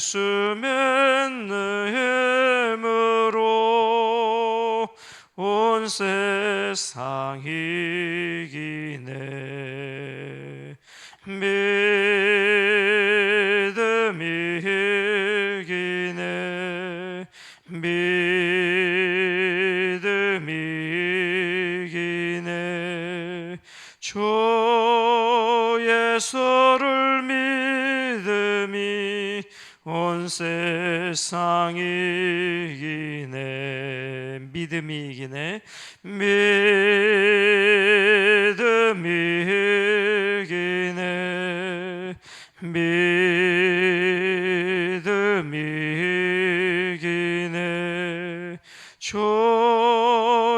예수 믿음으로 온 세상 이 세상 이기네. 믿음이 이기네. 믿음이 이기네. 믿음이 이기네. 주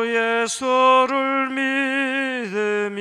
예수를 믿음이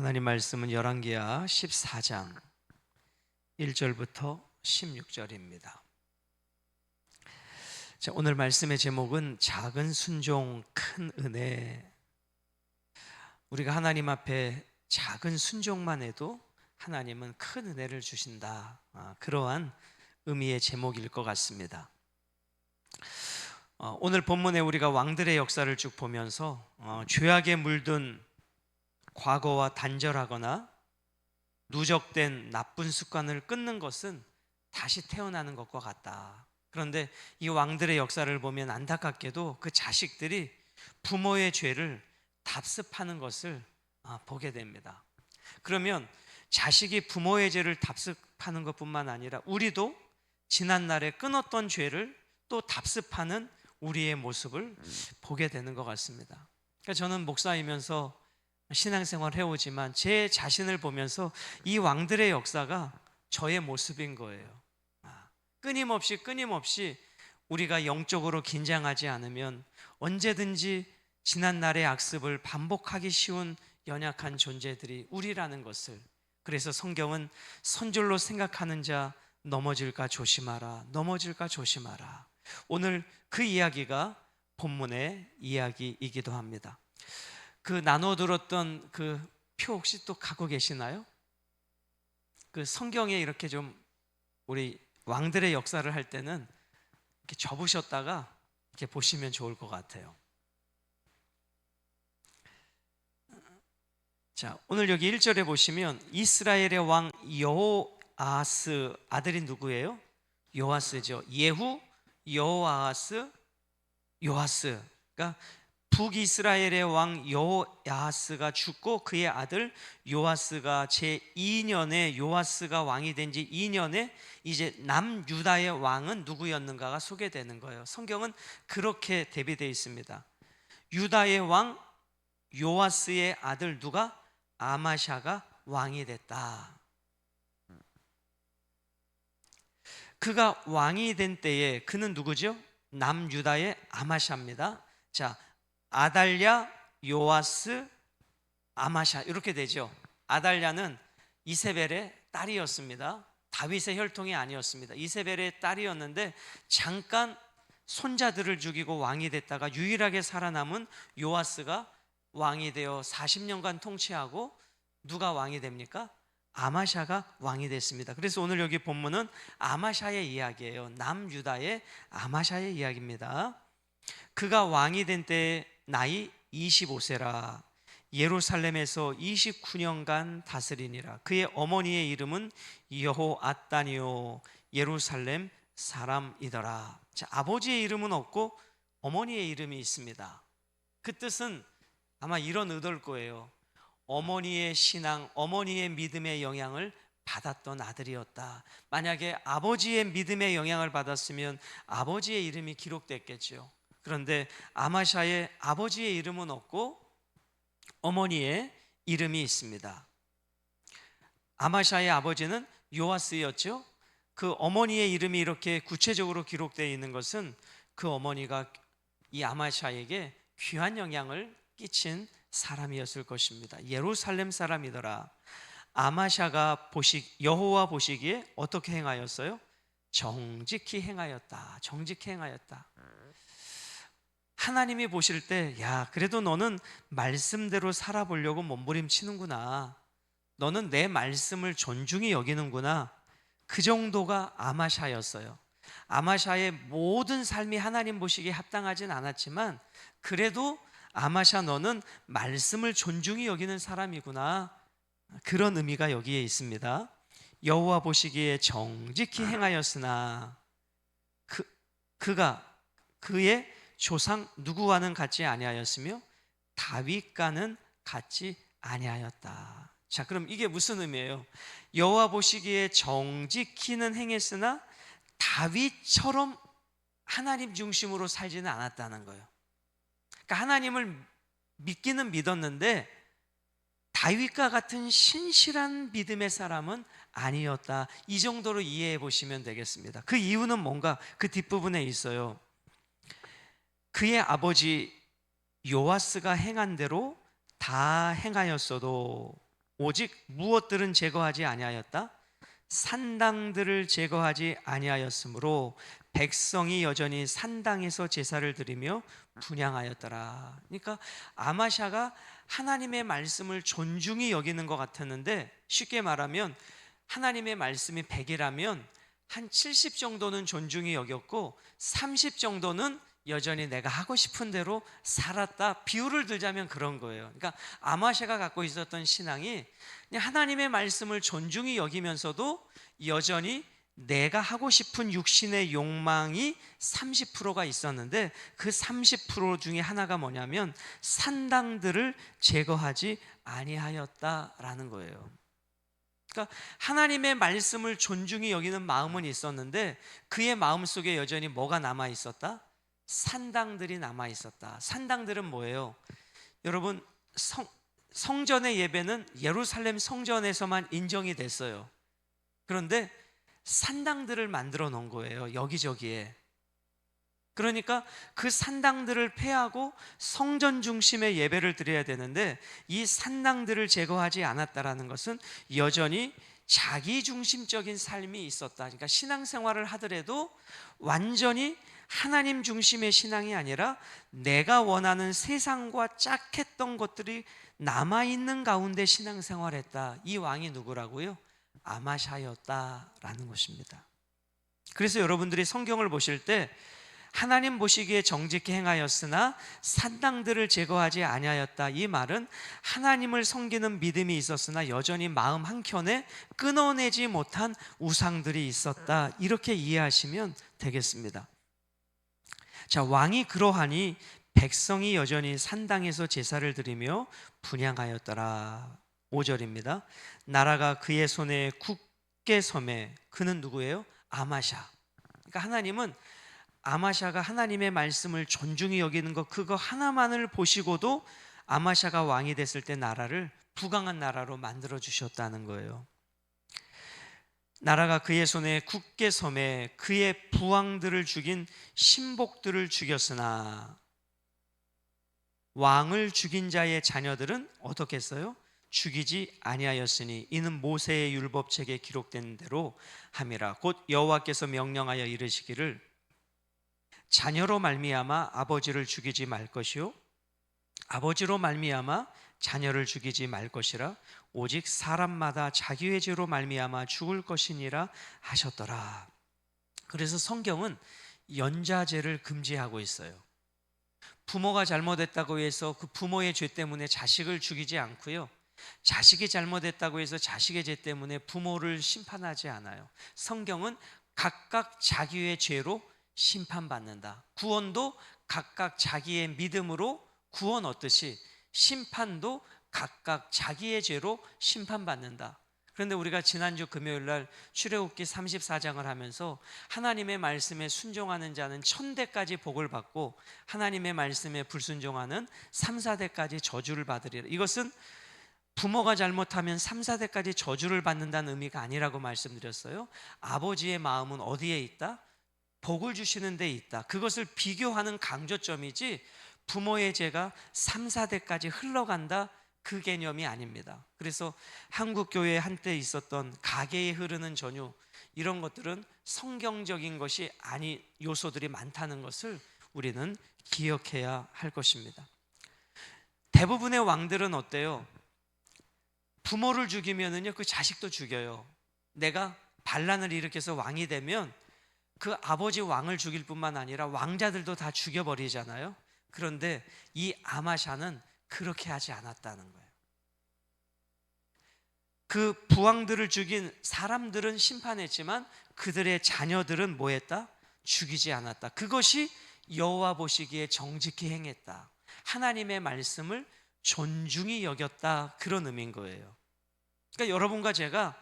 하나님 말씀은 열왕기야 14장 1절부터 16절입니다. 자, 오늘 말씀의 제목은 작은 순종 큰 은혜. 우리가 하나님 앞에 작은 순종만 해도 하나님은 큰 은혜를 주신다. 아, 그러한 의미의 제목일 것 같습니다. 어, 오늘 본문에 우리가 왕들의 역사를 쭉 보면서 어, 죄악에 물든 과거와 단절하거나 누적된 나쁜 습관을 끊는 것은 다시 태어나는 것과 같다. 그런데 이 왕들의 역사를 보면 안타깝게도 그 자식들이 부모의 죄를 답습하는 것을 아, 보게 됩니다. 그러면 자식이 부모의 죄를 답습하는 것뿐만 아니라 우리도 지난날에 끊었던 죄를 또 답습하는 우리의 모습을 보게 되는 것 같습니다. 그러니까 저는 목사이면서 신앙생활 해오지만 제 자신을 보면서 이 왕들의 역사가 저의 모습인 거예요. 아, 끊임없이 끊임없이 우리가 영적으로 긴장하지 않으면 언제든지 지난 날의 악습을 반복하기 쉬운 연약한 존재들이 우리라는 것을 그래서 성경은 선줄로 생각하는 자 넘어질까 조심하라 넘어질까 조심하라 오늘 그 이야기가 본문의 이야기이기도 합니다. 그 나눠 들었던 그 표 혹시 또 갖고 계시나요? 그 성경에 이렇게 좀 우리 왕들의 역사를 할 때는 이렇게 접으셨다가 이렇게 보시면 좋을 것 같아요. 자, 오늘 여기 1절에 보시면 이스라엘의 왕 여호아스 아들이 누구예요? 요아스죠. 예후, 여호아스, 요아스. 그러니까 북이스라엘의 왕 여호야스가 죽고 그의 아들 요아스가 제 2년에 요아스가 왕이 된 지 2년에 이제 남유다의 왕은 누구였는가가 소개되는 거예요. 성경은 그렇게 대비되어 있습니다. 유다의 왕 요아스의 아들 누가 아마샤가 왕이 됐다. 그가 왕이 된 때에 그는 누구죠? 남유다의 아마샤입니다. 자, 아달랴, 요아스, 아마샤 이렇게 되죠. 아달랴는 이세벨의 딸이었습니다. 다윗의 혈통이 아니었습니다. 이세벨의 딸이었는데 잠깐 손자들을 죽이고 왕이 됐다가 유일하게 살아남은 요아스가 왕이 되어 40년간 통치하고 누가 왕이 됩니까? 아마샤가 왕이 됐습니다. 그래서 오늘 여기 본문은 아마샤의 이야기예요. 남유다의 아마샤의 이야기입니다. 그가 왕이 된 때 나이 25세라 예루살렘에서 29년간 다스리니라. 그의 어머니의 이름은 여호아따니오 예루살렘 사람이더라. 자, 아버지의 이름은 없고 어머니의 이름이 있습니다. 그 뜻은 아마 이런 의도일 거예요. 어머니의 신앙, 어머니의 믿음의 영향을 받았던 아들이었다. 만약에 아버지의 믿음의 영향을 받았으면 아버지의 이름이 기록됐겠죠. 그런데 아마샤의 아버지의 이름은 없고 어머니의 이름이 있습니다. 아마샤의 아버지는 요아스였죠. 그 어머니의 이름이 이렇게 구체적으로 기록되어 있는 것은 그 어머니가 이 아마샤에게 귀한 영향을 끼친 사람이었을 것입니다. 예루살렘 사람이더라. 아마샤가 보시 여호와 보시기에 어떻게 행하였어요? 정직히 행하였다. 정직히 행하였다. 하나님이 보실 때, 야, 그래도 너는 말씀대로 살아보려고 몸부림치는구나. 너는 내 말씀을 존중히 여기는구나. 그 정도가 아마샤였어요. 아마샤의 모든 삶이 하나님 보시기에 합당하진 않았지만, 그래도 아마샤 너는 말씀을 존중히 여기는 사람이구나. 그런 의미가 여기에 있습니다. 여호와 보시기에 정직히 행하였으나 그 그가 그의 조상 누구와는 같지 아니하였으며 다윗과는 같지 아니하였다. 자, 그럼 이게 무슨 의미예요? 여호와 보시기에 정직히는 행했으나 다윗처럼 하나님 중심으로 살지는 않았다는 거예요. 그러니까 하나님을 믿기는 믿었는데 다윗과 같은 신실한 믿음의 사람은 아니었다. 이 정도로 이해해 보시면 되겠습니다. 그 이유는 뭔가 그 뒷부분에 있어요. 그의 아버지 요아스가 행한 대로 다 행하였어도 오직 무엇들은 제거하지 아니하였다. 산당들을 제거하지 아니하였으므로 백성이 여전히 산당에서 제사를 드리며 분양하였더라. 그러니까 아마샤가 하나님의 말씀을 존중히 여기는 것 같았는데 쉽게 말하면 하나님의 말씀이 100이라면 한 70 정도는 존중히 여겼고 30 정도는 여전히 내가 하고 싶은 대로 살았다. 비유를 들자면 그런 거예요. 그러니까 아마샤가 갖고 있었던 신앙이 하나님의 말씀을 존중히 여기면서도 여전히 내가 하고 싶은 육신의 욕망이 30%가 있었는데 그 30% 중에 하나가 뭐냐면 산당들을 제거하지 아니하였다라는 거예요. 그러니까 하나님의 말씀을 존중히 여기는 마음은 있었는데 그의 마음 속에 여전히 뭐가 남아 있었다? 산당들이 남아 있었다. 산당들은 뭐예요? 여러분 성, 성전의 예배는 예루살렘 성전에서만 인정이 됐어요. 그런데 산당들을 만들어 놓은 거예요. 여기저기에. 그러니까 그 산당들을 폐하고 성전 중심의 예배를 드려야 되는데 이 산당들을 제거하지 않았다라는 것은 여전히 자기 중심적인 삶이 있었다. 그러니까 신앙생활을 하더라도 완전히 하나님 중심의 신앙이 아니라 내가 원하는 세상과 짝했던 것들이 남아 있는 가운데 신앙생활했다. 이 왕이 누구라고요? 아마샤였다라는 것입니다. 그래서 여러분들이 성경을 보실 때 하나님 보시기에 정직히 행하였으나 산당들을 제거하지 아니하였다. 이 말은 하나님을 섬기는 믿음이 있었으나 여전히 마음 한켠에 끊어내지 못한 우상들이 있었다. 이렇게 이해하시면 되겠습니다. 자, 왕이 그러하니 백성이 여전히 산당에서 제사를 드리며 분양하였더라. 5절입니다. 나라가 그의 손에 굳게 섬에 그는 누구예요? 아마샤. 그러니까 하나님은 아마샤가 하나님의 말씀을 존중히 여기는 것 그거 하나만을 보시고도 아마샤가 왕이 됐을 때 나라를 부강한 나라로 만들어 주셨다는 거예요. 나라가 그의 손에 굳게 섬에 그의 부왕들을 죽인 신복들을 죽였으나 왕을 죽인 자의 자녀들은 어떻게 했어요? 죽이지 아니하였으니 이는 모세의 율법책에 기록된 대로 함이라. 곧 여호와께서 명령하여 이르시기를 자녀로 말미암아 아버지를 죽이지 말 것이요. 아버지로 말미암아 자녀를 죽이지 말 것이라 오직 사람마다 자기의 죄로 말미암아 죽을 것이니라 하셨더라. 그래서 성경은 연자죄를 금지하고 있어요. 부모가 잘못했다고 해서 그 부모의 죄 때문에 자식을 죽이지 않고요. 자식이 잘못했다고 해서 자식의 죄 때문에 부모를 심판하지 않아요. 성경은 각각 자기의 죄로 심판받는다. 구원도 각각 자기의 믿음으로 구원 얻듯이 심판도 각각 자기의 죄로 심판받는다. 그런데 우리가 지난주 금요일 날 출애굽기 34장을 하면서 하나님의 말씀에 순종하는 자는 천대까지 복을 받고 하나님의 말씀에 불순종하는 3, 4대까지 저주를 받으리라. 이것은 부모가 잘못하면 3, 4대까지 저주를 받는다는 의미가 아니라고 말씀드렸어요. 아버지의 마음은 어디에 있다? 복을 주시는 데 있다. 그것을 비교하는 강조점이지 부모의 죄가 3, 4대까지 흘러간다. 그 개념이 아닙니다. 그래서 한국 교회에 한때 있었던 가계에 흐르는 전유 이런 것들은 성경적인 것이 아니 요소들이 많다는 것을 우리는 기억해야 할 것입니다. 대부분의 왕들은 어때요? 부모를 죽이면은요 그 자식도 죽여요. 내가 반란을 일으켜서 왕이 되면 그 아버지 왕을 죽일 뿐만 아니라 왕자들도 다 죽여버리잖아요. 그런데 이 아마샤는 그렇게 하지 않았다는 거예요. 그 부왕들을 죽인 사람들은 심판했지만 그들의 자녀들은 뭐했다? 죽이지 않았다. 그것이 여호와 보시기에 정직히 행했다. 하나님의 말씀을 존중히 여겼다. 그런 의미인 거예요. 그러니까 여러분과 제가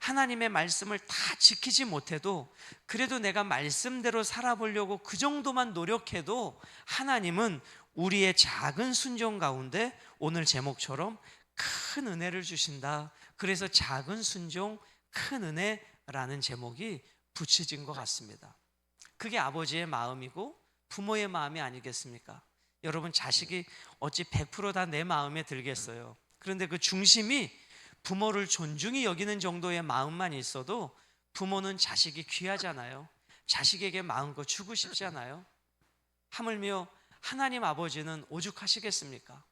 하나님의 말씀을 다 지키지 못해도 그래도 내가 말씀대로 살아보려고 그 정도만 노력해도 하나님은 우리의 작은 순종 가운데 오늘 제목처럼 큰 은혜를 주신다. 그래서 작은 순종, 큰 은혜라는 제목이 붙여진 것 같습니다. 그게 아버지의 마음이고 부모의 마음이 아니겠습니까? 여러분 자식이 어찌 100%다 내 마음에 들겠어요. 그런데 그 중심이 부모를 존중히 여기는 정도의 마음만 있어도 부모는 자식이 귀하잖아요. 자식에게 마음껏 주고 싶잖아요. 하물며 하나님 아버지는 오죽하시겠습니까?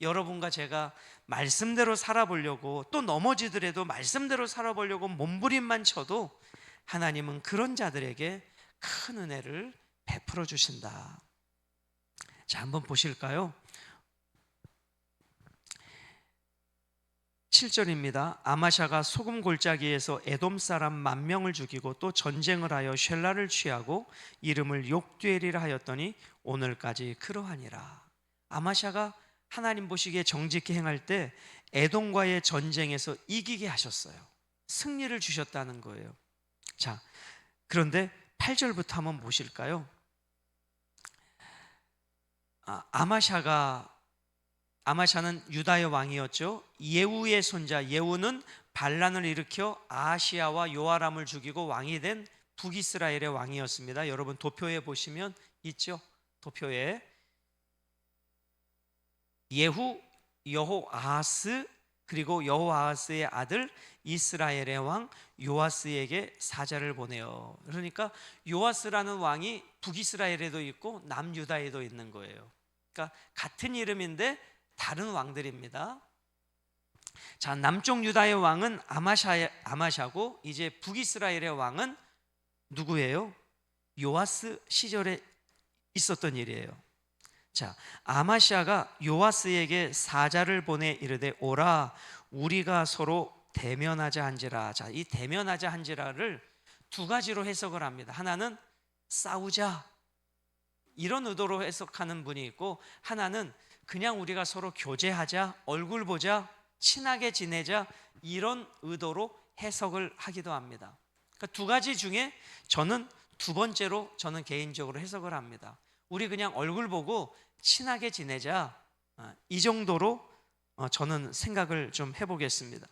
여러분과 제가 말씀대로 살아보려고 또 넘어지더라도 말씀대로 살아보려고 몸부림만 쳐도 하나님은 그런 자들에게 큰 은혜를 베풀어 주신다. 자, 한번 보실까요? 7절입니다. 아마샤가 소금 골짜기에서 에돔 사람 만 명을 죽이고 또 전쟁을 하여 쉘라를 취하고 이름을 욕되리라 하였더니 오늘까지 그러하니라. 아마샤가 하나님 보시기에 정직히 행할 때 에돔과의 전쟁에서 이기게 하셨어요. 승리를 주셨다는 거예요. 자, 그런데 8절부터 한번 보실까요? 아, 아마샤가 아마샤는 유다의 왕이었죠. 예후의 손자 예후는 반란을 일으켜 아시아와 요아람을 죽이고 왕이 된 북이스라엘의 왕이었습니다. 여러분 도표에 보시면 있죠. 도표에 예후 여호아하스 그리고 여호아하스의 아들 이스라엘의 왕 요아스에게 사자를 보내요. 그러니까 요아스라는 왕이 북이스라엘에도 있고 남유다에도 있는 거예요. 그러니까 같은 이름인데 다른 왕들입니다. 자, 남쪽 유다의 왕은 아마샤, 아마샤고 이제 북이스라엘의 왕은 누구예요? 요아스 시절에 있었던 일이에요. 자, 아마샤가 요아스에게 사자를 보내 이르되 오라 우리가 서로 대면하자 한지라. 자, 이 대면하자 한지라를 두 가지로 해석을 합니다. 하나는 싸우자 이런 의도로 해석하는 분이 있고 하나는 그냥 우리가 서로 교제하자, 얼굴 보자, 친하게 지내자 이런 의도로 해석을 하기도 합니다. 그러니까 두 가지 중에 저는 두 번째로 저는 개인적으로 해석을 합니다. 우리 그냥 얼굴 보고 친하게 지내자 아, 이 정도로 어, 저는 생각을 좀 해보겠습니다.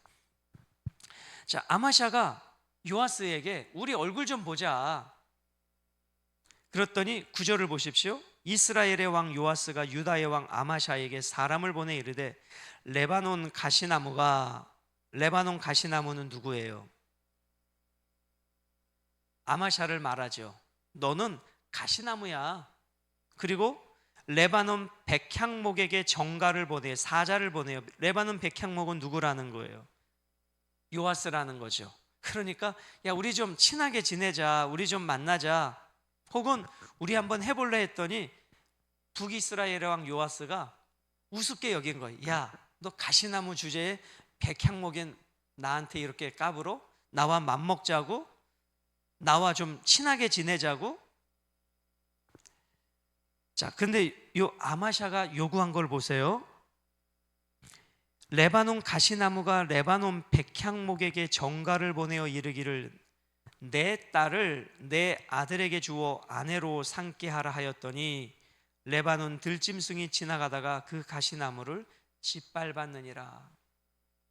자 아마샤가 요아스에게 우리 얼굴 좀 보자. 그랬더니 구절을 보십시오. 이스라엘의 왕 요아스가 유다의 왕 아마샤에게 사람을 보내 이르되 레바논 가시나무가 레바논 가시나무는 누구예요? 아마샤를 말하죠. 너는 가시나무야. 그리고 레바논 백향목에게 정가를 보내 사자를 보내요. 레바논 백향목은 누구라는 거예요? 요아스라는 거죠. 그러니까 야 우리 좀 친하게 지내자. 우리 좀 만나자. 혹은 우리 한번 해볼래 했더니 북이스라엘의 왕 요아스가 우습게 여긴 거예요. 야, 너 가시나무 주제에 백향목인 나한테 이렇게 까불어? 나와 맘먹자고? 나와 좀 친하게 지내자고? 자, 근데 요 아마샤가 요구한 걸 보세요. 레바논 가시나무가 레바논 백향목에게 정가를 보내어 이르기를 내 딸을 내 아들에게 주어 아내로 삼게 하라 하였더니 레바논 들짐승이 지나가다가 그 가시나무를 짓밟았느니라.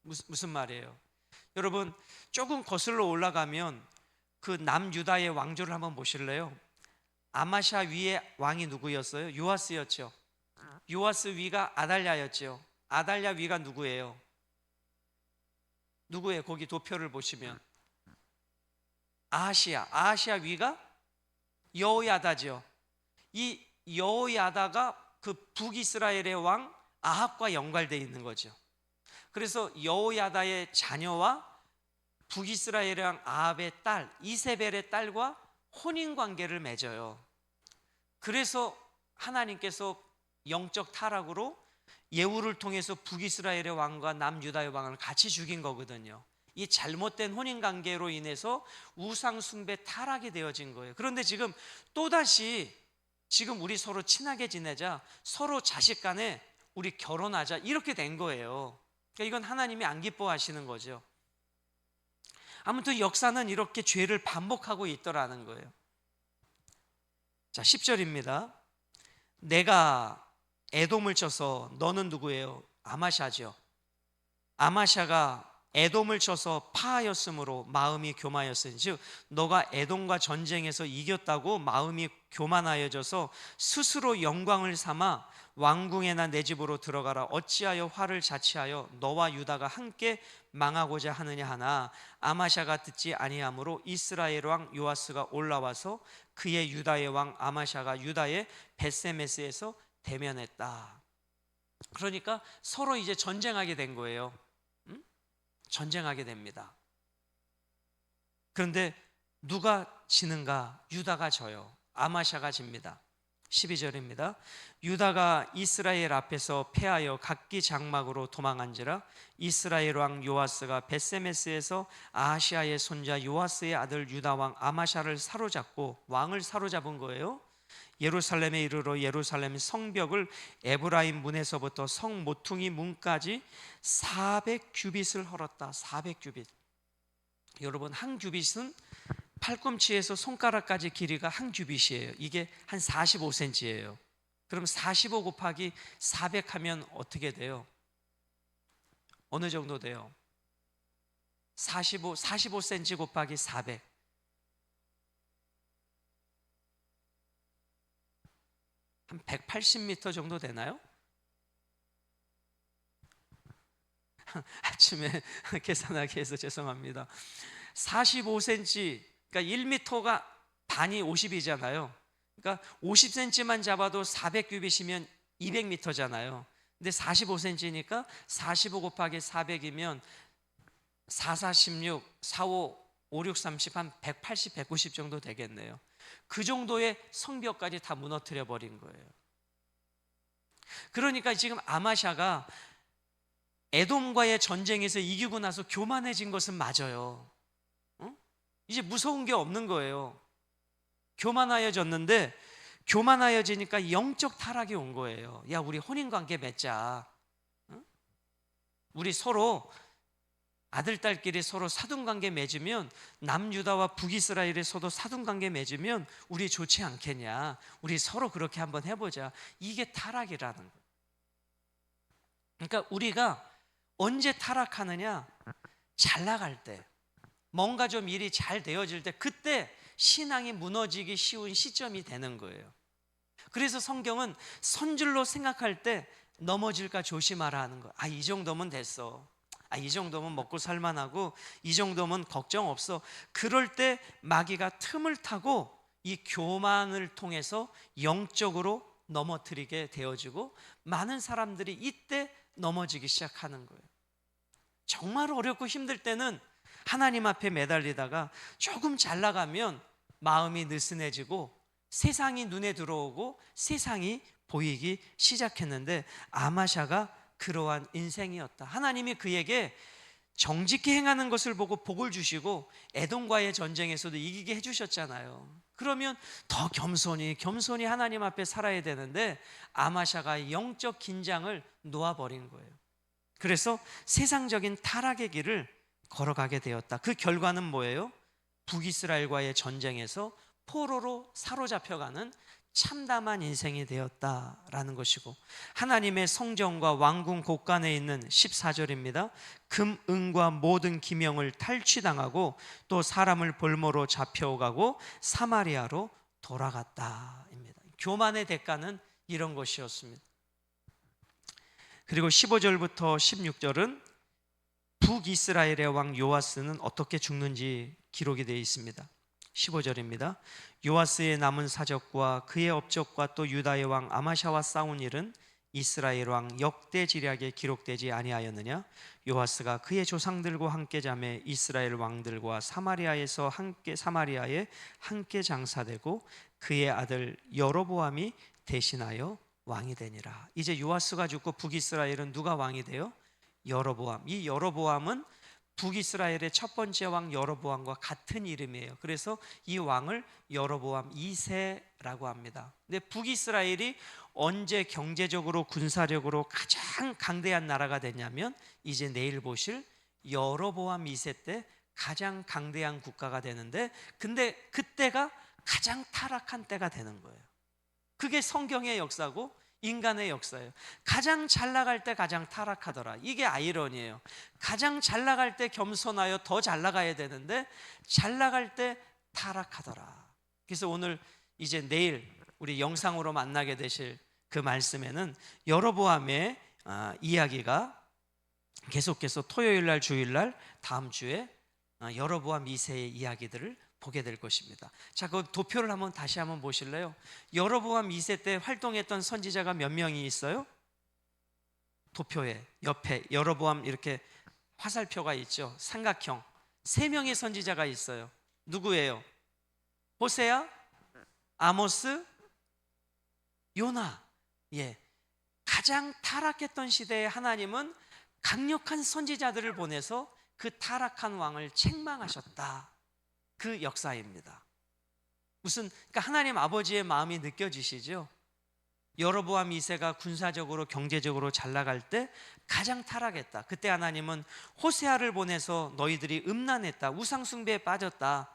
무슨, 무슨 말이에요? 여러분 조금 거슬러 올라가면 그 남유다의 왕조를 한번 보실래요? 아마샤 위에 왕이 누구였어요? 요아스였죠. 요아스 위가 아달랴였죠. 아달랴 위가 누구예요? 누구예요? 거기 도표를 보시면 아시아, 아시아 위가 여호야다죠. 이 여호야다가 그 북이스라엘의 왕 아합과 연관되어 있는 거죠. 그래서 여호야다의 자녀와 북이스라엘의 왕 아합의 딸 이세벨의 딸과 혼인 관계를 맺어요. 그래서 하나님께서 영적 타락으로 예후를 통해서 북이스라엘의 왕과 남유다의 왕을 같이 죽인 거거든요. 이 잘못된 혼인 관계로 인해서 우상 숭배 타락이 되어진 거예요. 그런데 지금 또다시 지금 우리 서로 친하게 지내자 서로 자식 간에 우리 결혼하자 이렇게 된 거예요. 그러니까 이건 하나님이 안 기뻐하시는 거죠. 아무튼 역사는 이렇게 죄를 반복하고 있더라는 거예요. 자, 10절입니다. 내가 에돔을 쳐서 너는 누구예요? 아마샤죠. 아마샤가 에돔을 쳐서 파하였으므로 마음이 교만하였으니 즉 너가 에돔과 전쟁에서 이겼다고 마음이 교만하여져서 스스로 영광을 삼아 왕궁에나 내 집으로 들어가라 어찌하여 화를 자취하여 너와 유다가 함께 망하고자 하느냐 하나 아마샤가 듣지 아니하므로 이스라엘 왕 요아스가 올라와서 그의 유다의 왕 아마샤가 유다의 베세메스에서 대면했다. 그러니까 서로 이제 전쟁하게 된 거예요. 응? 전쟁하게 됩니다. 그런데 누가 지는가? 유다가 져요. 아마샤가 집니다. 12절입니다. 유다가 이스라엘 앞에서 패하여 각기 장막으로 도망한지라 이스라엘 왕 요아스가 베세메스에서 아시아의 손자 요아스의 아들 유다 왕 아마샤를 사로잡고 왕을 사로잡은 거예요. 예루살렘에 이르러 예루살렘 성벽을 에브라임 문에서부터 성 모퉁이 문까지 400 규빗을 헐었다. 400 규빗. 여러분 한 규빗은 팔꿈치에서 손가락까지 길이가 한 규빗이에요. 이게 한 45cm예요. 그럼 45 곱하기 400 하면 어떻게 돼요? 어느 정도 돼요? 45 45cm 곱하기 400. 한 180m 정도 되나요? 아침에 계산하기 해서 죄송합니다. 45cm, 그러니까 1m가 반이 50이잖아요. 그러니까 50cm만 잡아도 400규빗이면 200m잖아요. 근데 45cm니까 45 곱하기 400이면 4, 4, 16, 4, 5, 5, 6, 30, 한 180, 190 정도 되겠네요. 그 정도의 성벽까지 다 무너뜨려 버린 거예요. 그러니까 지금 아마샤가 에돔과의 전쟁에서 이기고 나서 교만해진 것은 맞아요. 어? 이제 무서운 게 없는 거예요. 교만하여졌는데 교만하여지니까 영적 타락이 온 거예요. 야, 우리 혼인 관계 맺자. 어? 우리 서로 아들 딸끼리 서로 사돈 관계 맺으면 남유다와 북이스라엘에 서도 사돈 관계 맺으면 우리 좋지 않겠냐? 우리 서로 그렇게 한번 해보자. 이게 타락이라는 거예요. 그러니까 우리가 언제 타락하느냐? 잘 나갈 때, 뭔가 좀 일이 잘 되어질 때, 그때 신앙이 무너지기 쉬운 시점이 되는 거예요. 그래서 성경은 선줄로 생각할 때 넘어질까 조심하라 하는 거. 아, 이 정도면 됐어. 아, 이 정도면 먹고 살만하고 이 정도면 걱정 없어. 그럴 때 마귀가 틈을 타고 이 교만을 통해서 영적으로 넘어뜨리게 되어지고 많은 사람들이 이때 넘어지기 시작하는 거예요. 정말 어렵고 힘들 때는 하나님 앞에 매달리다가 조금 잘 나가면 마음이 느슨해지고 세상이 눈에 들어오고 세상이 보이기 시작했는데 아마샤가 그러한 인생이었다. 하나님이 그에게 정직히 행하는 것을 보고 복을 주시고 에돔과의 전쟁에서도 이기게 해주셨잖아요. 그러면 더 겸손히 겸손히 하나님 앞에 살아야 되는데 아마샤가 영적 긴장을 놓아버린 거예요. 그래서 세상적인 타락의 길을 걸어가게 되었다. 그 결과는 뭐예요? 북이스라엘과의 전쟁에서 포로로 사로잡혀가는 참담한 인생이 되었다라는 것이고 하나님의 성전과 왕궁 곳간에 있는 14절입니다. 금, 은과 모든 기명을 탈취당하고 또 사람을 볼모로 잡혀가고 사마리아로 돌아갔다입니다. 교만의 대가는 이런 것이었습니다. 그리고 15절부터 16절은 북이스라엘의 왕 요아스는 어떻게 죽는지 기록이 되어 있습니다. 15절입니다. 요아스의 남은 사적과 그의 업적과 또 유다의 왕 아마샤와 싸운 일은 이스라엘 왕 역대 지략에 기록되지 아니하였느냐? 요아스가 그의 조상들과 함께 잠에 이스라엘 왕들과 사마리아에서 함께 사마리아에 함께 장사되고 그의 아들 여로보암이 대신하여 왕이 되니라. 이제 요아스가 죽고 북이스라엘은 누가 왕이 돼요? 여로보암. 이 여로보암은 북이스라엘의 첫 번째 왕 여로보암과 같은 이름이에요. 그래서 이 왕을 여로보암 2세라고 합니다. 근데 북이스라엘이 언제 경제적으로 군사력으로 가장 강대한 나라가 됐냐면 이제 내일 보실 여로보암 2세 때 가장 강대한 국가가 되는데 근데 그때가 가장 타락한 때가 되는 거예요. 그게 성경의 역사고 인간의 역사예요. 가장 잘 나갈 때 가장 타락하더라. 이게 아이러니예요. 가장 잘 나갈 때 겸손하여 더 잘 나가야 되는데 잘 나갈 때 타락하더라. 그래서 오늘 이제 내일 우리 영상으로 만나게 되실 그 말씀에는 여로보암의 아, 이야기가 계속해서 토요일 날 주일 날 다음 주에 아, 여로보암 2세의 이야기들을 보게 될 것입니다. 자, 그 도표를 한번 다시 한번 보실래요? 여로보암 2세 때 활동했던 선지자가 몇 명이 있어요? 도표에 옆에 여로보암 이렇게 화살표가 있죠. 삼각형. 세 명의 선지자가 있어요. 누구예요? 호세야, 아모스, 요나. 예. 가장 타락했던 시대에 하나님은 강력한 선지자들을 보내서 그 타락한 왕을 책망하셨다. 그 역사입니다. 무슨 그러니까 하나님 아버지의 마음이 느껴지시죠? 여로보암 2세가 군사적으로 경제적으로 잘 나갈 때 가장 타락했다. 그때 하나님은 호세아를 보내서 너희들이 음란했다. 우상 숭배에 빠졌다.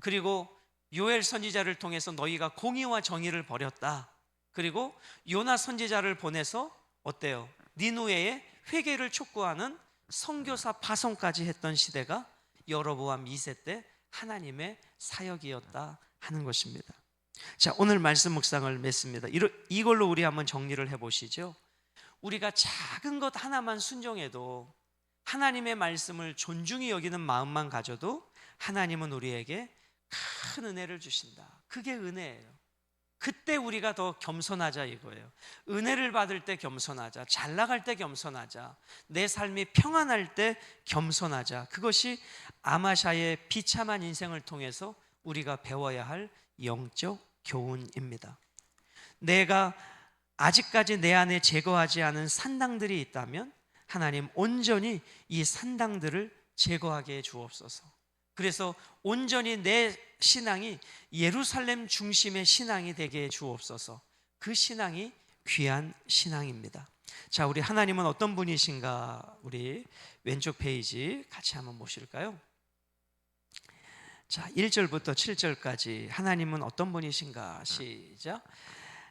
그리고 요엘 선지자를 통해서 너희가 공의와 정의를 버렸다. 그리고 요나 선지자를 보내서 어때요? 니누에의 회개를 촉구하는 선교사 파송까지 했던 시대가 여로보암 2세 때 하나님의 사역이었다 하는 것입니다. 자, 오늘 말씀 묵상을 맺습니다. 이걸로 우리 한번 정리를 해 보시죠. 우리가 작은 것 하나만 순종해도 하나님의 말씀을 존중히 여기는 마음만 가져도 하나님은 우리에게 큰 은혜를 주신다. 그게 은혜예요. 그때 우리가 더 겸손하자 이거예요. 은혜를 받을 때 겸손하자. 잘 나갈 때 겸손하자. 내 삶이 평안할 때 겸손하자. 그것이 아마샤의 비참한 인생을 통해서 우리가 배워야 할 영적 교훈입니다. 내가 아직까지 내 안에 제거하지 않은 산당들이 있다면 하나님 온전히 이 산당들을 제거하게 해 주옵소서. 그래서 온전히 내 신앙이 예루살렘 중심의 신앙이 되게 해 주옵소서. 그 신앙이 귀한 신앙입니다. 자, 우리 하나님은 어떤 분이신가? 우리 왼쪽 페이지 같이 한번 보실까요? 자, 1절부터 7절까지 하나님은 어떤 분이신가? 시작.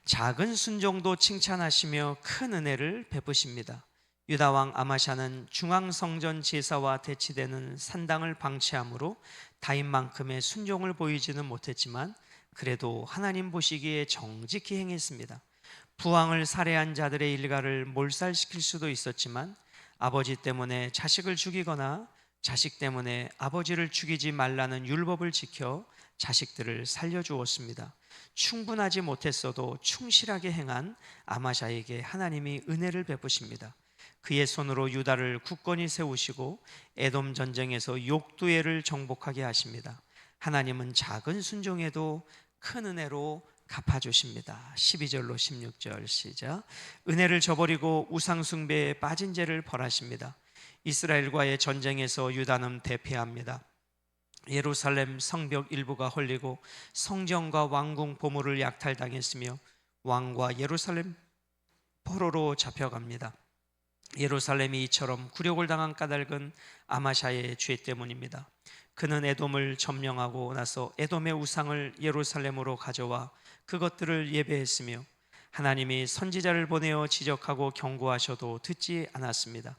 작은 순종도 칭찬하시며 큰 은혜를 베푸십니다. 유다 왕 아마샤는 중앙 성전 제사와 대치되는 산당을 방치함으로 다인만큼의 순종을 보이지는 못했지만 그래도 하나님 보시기에 정직히 행했습니다. 부왕을 살해한 자들의 일가를 몰살시킬 수도 있었지만 아버지 때문에 자식을 죽이거나 자식 때문에 아버지를 죽이지 말라는 율법을 지켜 자식들을 살려주었습니다. 충분하지 못했어도 충실하게 행한 아마샤에게 하나님이 은혜를 베푸십니다. 그의 손으로 유다를 굳건히 세우시고 에돔 전쟁에서 욕두에를 정복하게 하십니다. 하나님은 작은 순종에도 큰 은혜로 갚아주십니다. 12절로 16절 시작. 은혜를 저버리고 우상숭배에 빠진 죄를 벌하십니다. 이스라엘과의 전쟁에서 유다는 대패합니다. 예루살렘 성벽 일부가 헐리고 성전과 왕궁 보물을 약탈당했으며 왕과 예루살렘 포로로 잡혀갑니다. 예루살렘이 이처럼 굴욕을 당한 까닭은 아마샤의 죄 때문입니다. 그는 에돔을 점령하고 나서 에돔의 우상을 예루살렘으로 가져와 그것들을 예배했으며 하나님이 선지자를 보내어 지적하고 경고하셔도 듣지 않았습니다.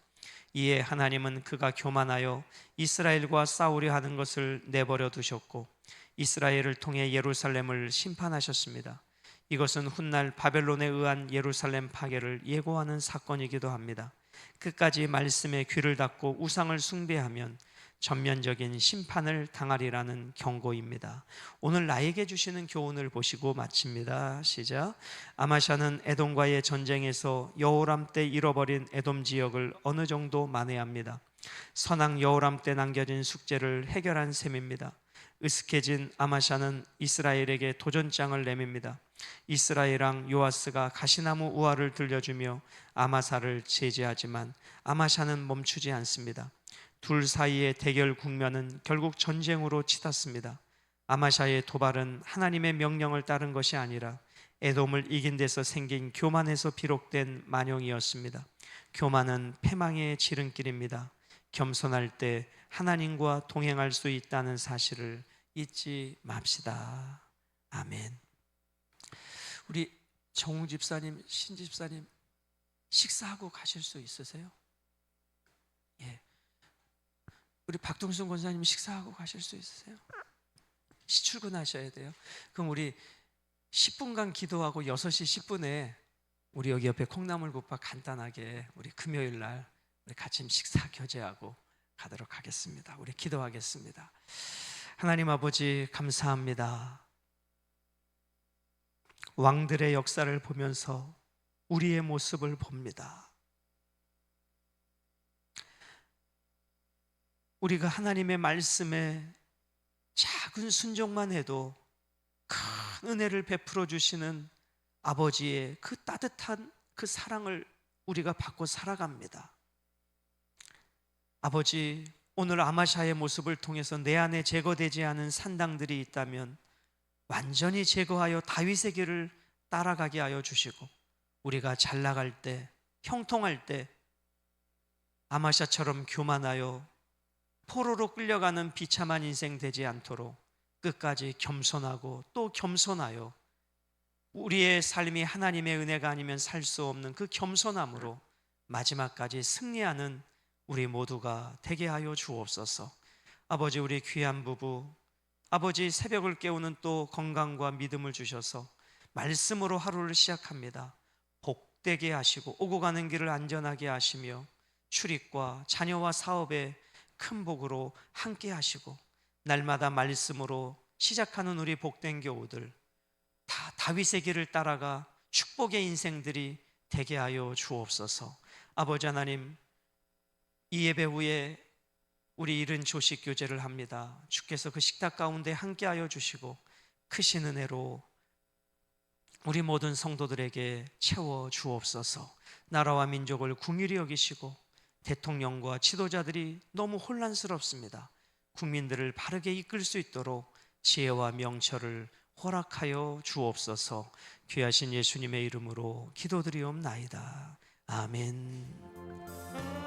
이에 하나님은 그가 교만하여 이스라엘과 싸우려 하는 것을 내버려 두셨고 이스라엘을 통해 예루살렘을 심판하셨습니다. 이것은 훗날 바벨론에 의한 예루살렘 파괴를 예고하는 사건이기도 합니다. 끝까지 말씀에 귀를 닫고 우상을 숭배하면 전면적인 심판을 당하리라는 경고입니다. 오늘 나에게 주시는 교훈을 보시고 마칩니다. 시작. 아마샤는 에돔과의 전쟁에서 여호람 때 잃어버린 에돔 지역을 어느 정도 만회합니다. 선왕 여호람 때 남겨진 숙제를 해결한 셈입니다. 으슥해진 아마샤는 이스라엘에게 도전장을 내밉니다. 이스라엘 왕 요아스가 가시나무 우화를 들려주며 아마사를 제지하지만 아마샤는 멈추지 않습니다. 둘 사이의 대결 국면은 결국 전쟁으로 치닫습니다. 아마샤의 도발은 하나님의 명령을 따른 것이 아니라 에돔을 이긴 데서 생긴 교만에서 비록된 만용이었습니다. 교만은 패망의 지름길입니다. 겸손할 때 하나님과 동행할 수 있다는 사실을 잊지 맙시다. 아멘. 우리 정우 집사님, 신 집사님 식사하고 가실 수 있으세요? 예. 우리 박동순 권사님 식사하고 가실 수 있으세요? 시출근하셔야 돼요. 그럼 우리 10분간 기도하고 6시 10분에 우리 여기 옆에 콩나물국밥 간단하게 우리 금요일 날 우리 같이 식사 교제하고 가도록 하겠습니다. 우리 기도하겠습니다. 하나님 아버지 감사합니다. 왕들의 역사를 보면서 우리의 모습을 봅니다. 우리가 하나님의 말씀에 작은 순종만 해도 큰 은혜를 베풀어 주시는 아버지의 그 따뜻한 그 사랑을 우리가 받고 살아갑니다. 아버지, 오늘 아마샤의 모습을 통해서 내 안에 제거되지 않은 산당들이 있다면 완전히 제거하여 다윗의 길을 따라가게 하여 주시고 우리가 잘 나갈 때, 형통할 때 아마샤처럼 교만하여 포로로 끌려가는 비참한 인생 되지 않도록 끝까지 겸손하고 또 겸손하여 우리의 삶이 하나님의 은혜가 아니면 살 수 없는 그 겸손함으로 마지막까지 승리하는 우리 모두가 되게 하여 주옵소서. 아버지 우리 귀한 부부 아버지 새벽을 깨우는 또 건강과 믿음을 주셔서 말씀으로 하루를 시작합니다. 복되게 하시고 오고 가는 길을 안전하게 하시며 출입과 자녀와 사업에 큰 복으로 함께 하시고 날마다 말씀으로 시작하는 우리 복된 교우들 다 다윗의 길을 따라가 축복의 인생들이 되게 하여 주옵소서. 아버지 하나님 이 예배 후에 우리 이른 조식 교제를 합니다. 주께서 그 식탁 가운데 함께하여 주시고 크신 은혜로 우리 모든 성도들에게 채워 주옵소서. 나라와 민족을 궁휼히 여기시고 대통령과 지도자들이 너무 혼란스럽습니다. 국민들을 바르게 이끌 수 있도록 지혜와 명철을 허락하여 주옵소서. 귀하신 예수님의 이름으로 기도드리옵나이다. 아멘.